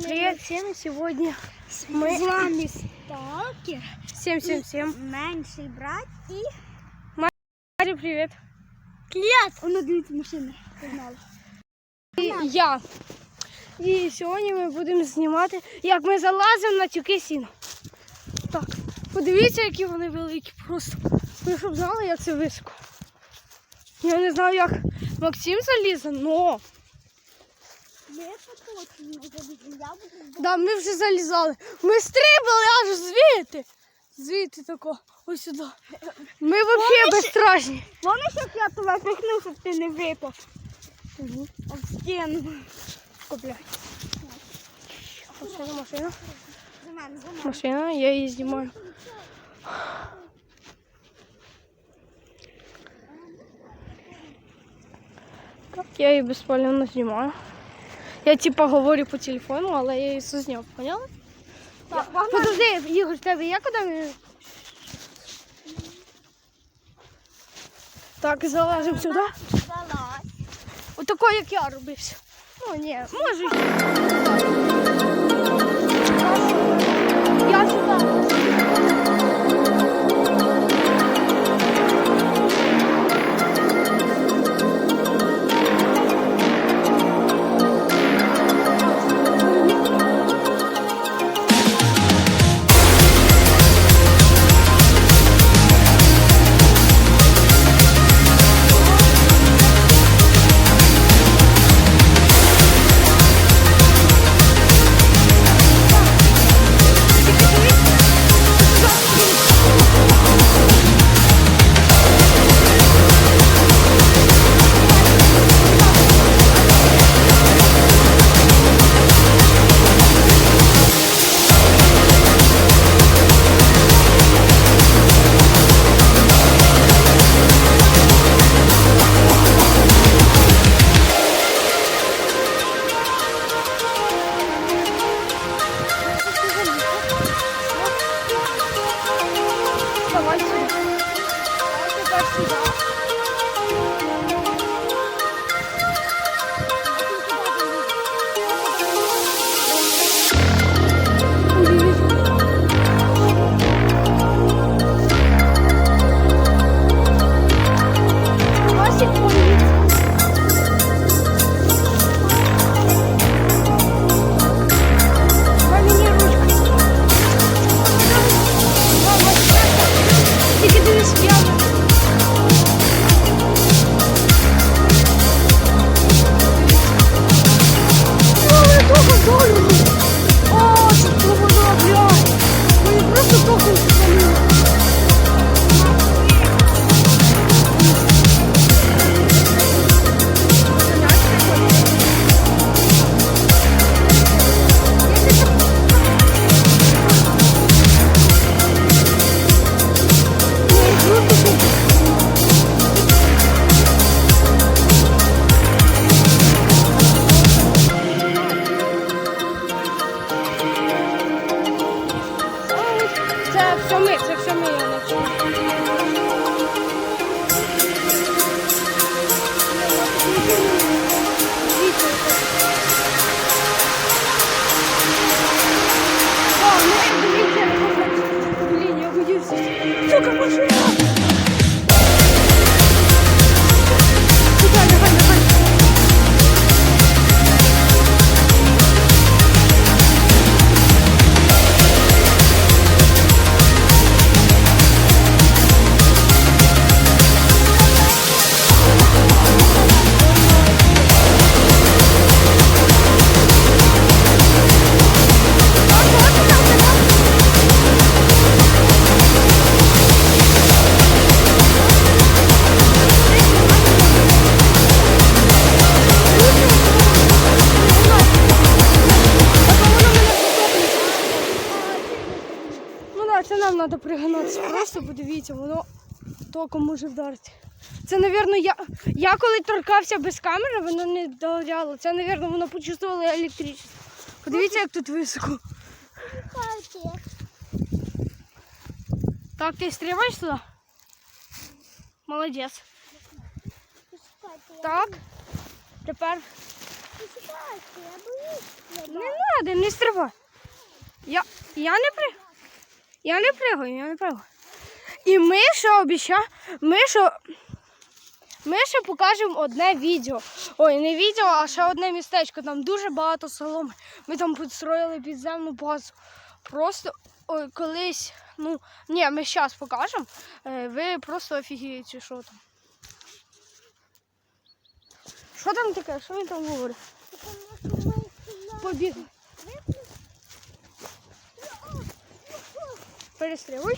Привет всем! Сегодня мы... З вами Сталкер, Всем, всем, всем. менший брат і Марю, привет. клят. Воно дивіться машина. Погнали. І я. І сьогодні ми будемо знімати, як ми залазимо на тюки сіна. Так, подивіться, які вони великі просто. Ви щоб знали, як це високо. Я не знаю, як Максим залізе, но Ми поточимо заліземо. Я буду да, ми вже залізали. Ми стрибали аж звідти. Звідти тако, ось сюди. Ми взагалі безстрашні. Помниш, як я тебе пихнув, щоб ти не випав Угу. об стіну? Купляй. Машина, машина. Машина, я її знімаю. Так, я її безпалівно знімаю. Я типа говорю по телефону, але я її зняв, поняла? Так. Подожди, Ігор, в тебе є куди? Так, залазимо сюди. Отако, як я робився. Ну ні, може. Я сюди. Нам треба пригинатися. Просто подивіться, воно током може вдарити. Це, напевно, я, я коли торкався без камери, воно не догоряло. Це, напевно, воно почувствувало електричество. Подивіться, як тут високо. Так, ти стрибаєш туди? Молодець. Так, тепер не один, не стрибай. Я, я не при. Я не пригаю, я не пригаю. І ми ще обіцяємо, ми ще, покажемо одне відео. Ой, не відео, а ще одне містечко. Там дуже багато соломи. Ми там підстроїли підземну базу. Просто ой, колись, ну, ні, ми зараз покажемо. Е, Ви просто офігієте, що там. Що там таке? Що він там говорить? Побігли. Перестрілуй.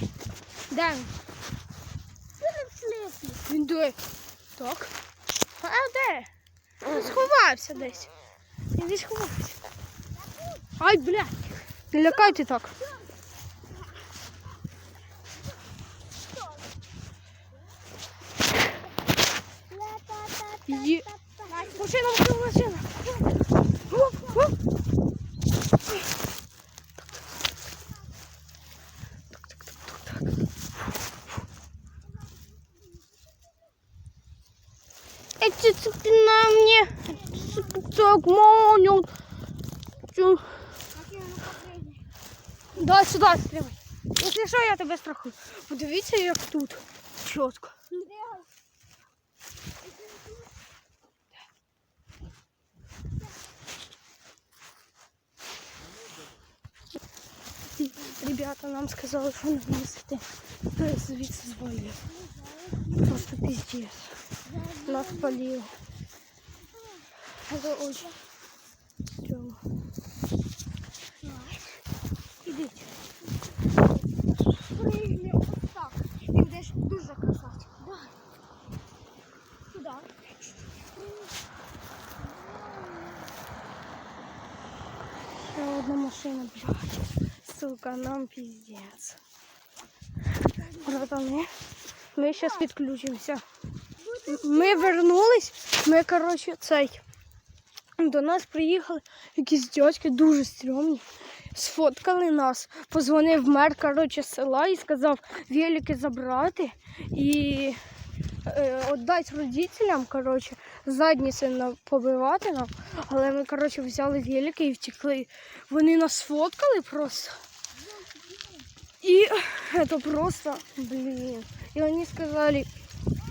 Де він? Він де? Так. А де? Сховався десь. Він десь ховався. Ай, блядь. Не лякайте так. Є. Машина, машина, машина. Оп, оп. Эти цепи на мне. Так, моню. Чу. Да, сюди стрімай. Якщо що, я тебе страхую. Подивіться, як тут. Чітко. Ці Ребята нам сказали, що не їсти. Звідси звалили. Просто пиздец. Нас палило. Это очень стрёмно. Ідіть. Пригни ось так. І будеш дуже красавчик. Да. Туди. Ще одна машина, блядь. Сука, нам пиздец. Братаны, ми зараз підключимося. Ми вернулись, ми, коротше, цей. До нас приїхали якісь дядьки дуже стрьомні. Сфоткали нас. Позвонив мер коротше, села і сказав велики забрати і е, віддати родителям, коротше, задніці побивати нам. Але ми, коротше, взяли велики і втекли. Вони нас сфоткали просто. И это просто, блин. И они сказали,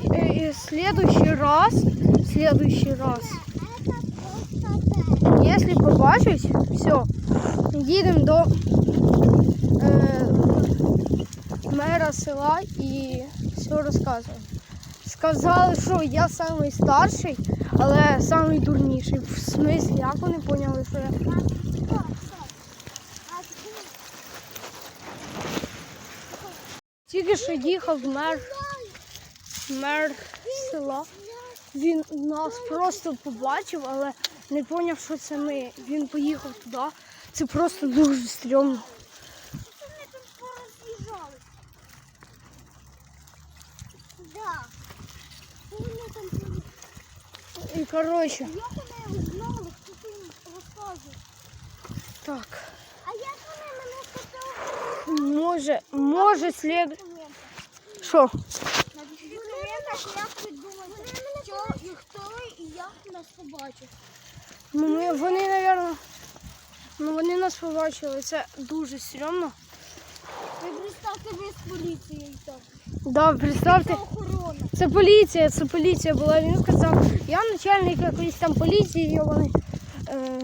«Э, э, следующий раз, следующий раз, если побачусь, все, їдемо до е, мера села і все розказуємо. Сказали, що я самий старший, але самий дурніший. В смислі, як вони поняли, що я. Тільки що їхав мер, мер села. Він нас просто побачив, але не зрозумів, що це ми. Він поїхав туди. Це просто дуже стрьомно. І коротше, Як вони узнали, хто ти так. А як вони мене хотіли Може, може слід. Що? Як ви думаєте, що і хто і як нас побачив. Ну, ми, вони, напевно, ну вони нас побачили. Це дуже стрьомно. Ви представте, ви з поліцією там. Да, представте. Це охорона. Це поліція, це поліція була. Він сказав, я начальник якоїсь там поліції, йований. Е,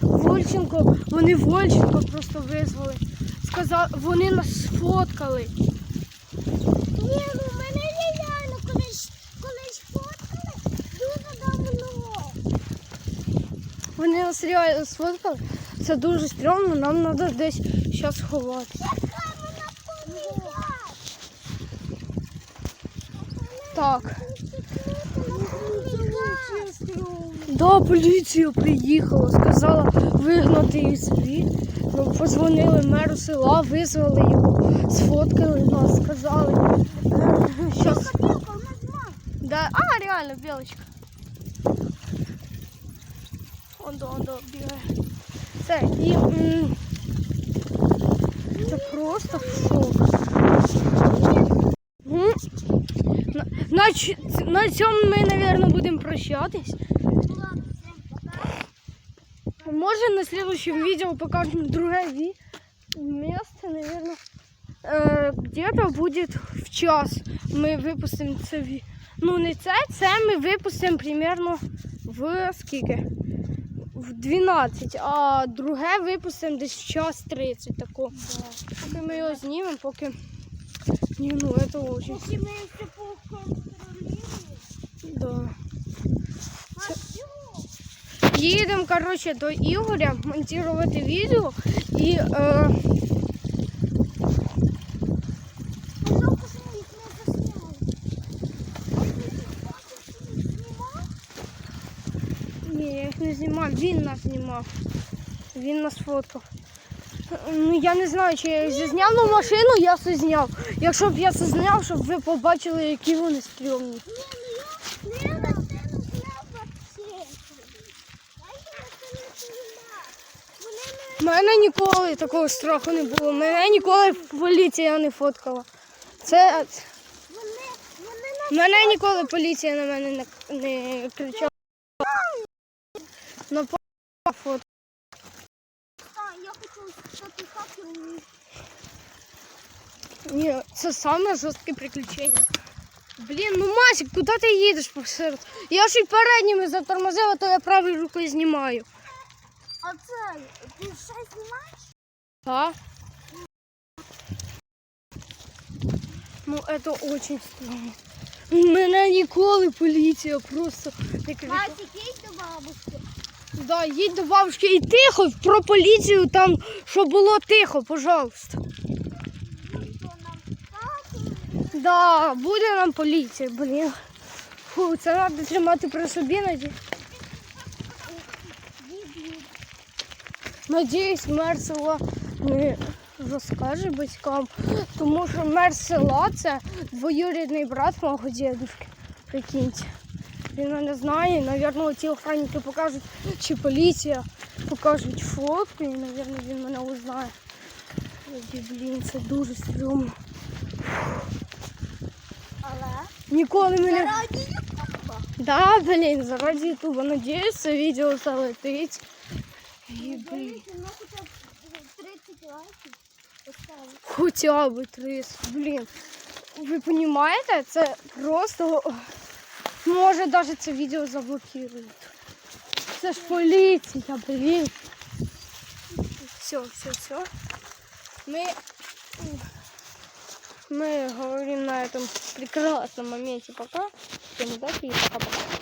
Вольченко, вони Вольченко просто визвали. Сказав, вони нас сфоткали. Ну мене реально колись, колись фоткали дуже давно. Вони нас реально сфоткали. Це дуже стрьомно, нам треба десь зараз ховатися. Яка вона поміняла? Так. Да, поліція приїхала, сказала вигнати їх звідти. Ну, Позвонили меру села, визвали його, сфоткали нас, сказали. Щас. Да. А, реально, білочка. Он до, он до, бігає. Це і м, це просто шок. М? На, на, ч- на цьому ми, мабуть, будемо прощатись. Може на следующем видео покажем другое ви- место, наверное. Э, где-то будет в час. Ми випустимо це Ну не це, це ми випустимо примерно в скільки? В 12, а друге випустимо десь в час 30 тако. Поки ми його знімемо, поки. Ні, ну це очень. Поки ми поконтролюємо. Да. Що? Їдемо, коротше, до Ігоря монтувати відео і е, А жалко, що ми їх не засняли. Знімав? ні, я їх не знімав, він нас знімав. Він нас фоткав. Ну я не знаю, чи я їх зазняв, ну машину я все зняв. Якщо б я це зняв, щоб ви побачили, які вони стрьомні. У мене ніколи такого страху не було. Мене ніколи поліція не фоткала. Це мене ніколи поліція на мене не, не кричала. На фото. А, я хочу стати хакером. Ні, це саме жорстке приключення. Блін, ну Масік, куди ти їдеш посеред? Я ж і передніми затормозила, то я правою рукою знімаю. А це, ти ще знімаєш? Так? Ну, це дуже странно. Мене ніколи поліція просто не кричала. Масик, їдь до бабушки. Да, їдь до бабушки і тихо про поліцію там, щоб було тихо, пожалуйста. Да, буде нам поліція, блін. Фу, це треба тримати при собі, наді. Надіюсь, мер села не розкаже батькам, тому що мер села це двоюрідний брат мого дідушки. Прикиньте. Він мене знає, і, мабуть, ті охранники покажуть, чи поліція покажуть фотку, і, мабуть, він мене узнає. Тоді, блін, це дуже стрьомно. Але Ніколи мене. раді ютуба. Да, блін, заради ютуба. Надіюсь, це відео залетить. І, блін, Дивіться, ну хоча б 30 лайків поставити. хоча б 300. Блін. Ви розумієте, це просто може навіть це відео заблокують. Це ж поліція, блін. Все, все, все. Мы, мы говорим на этом прекрасном моменте пока. Всем удачи и пока-пока.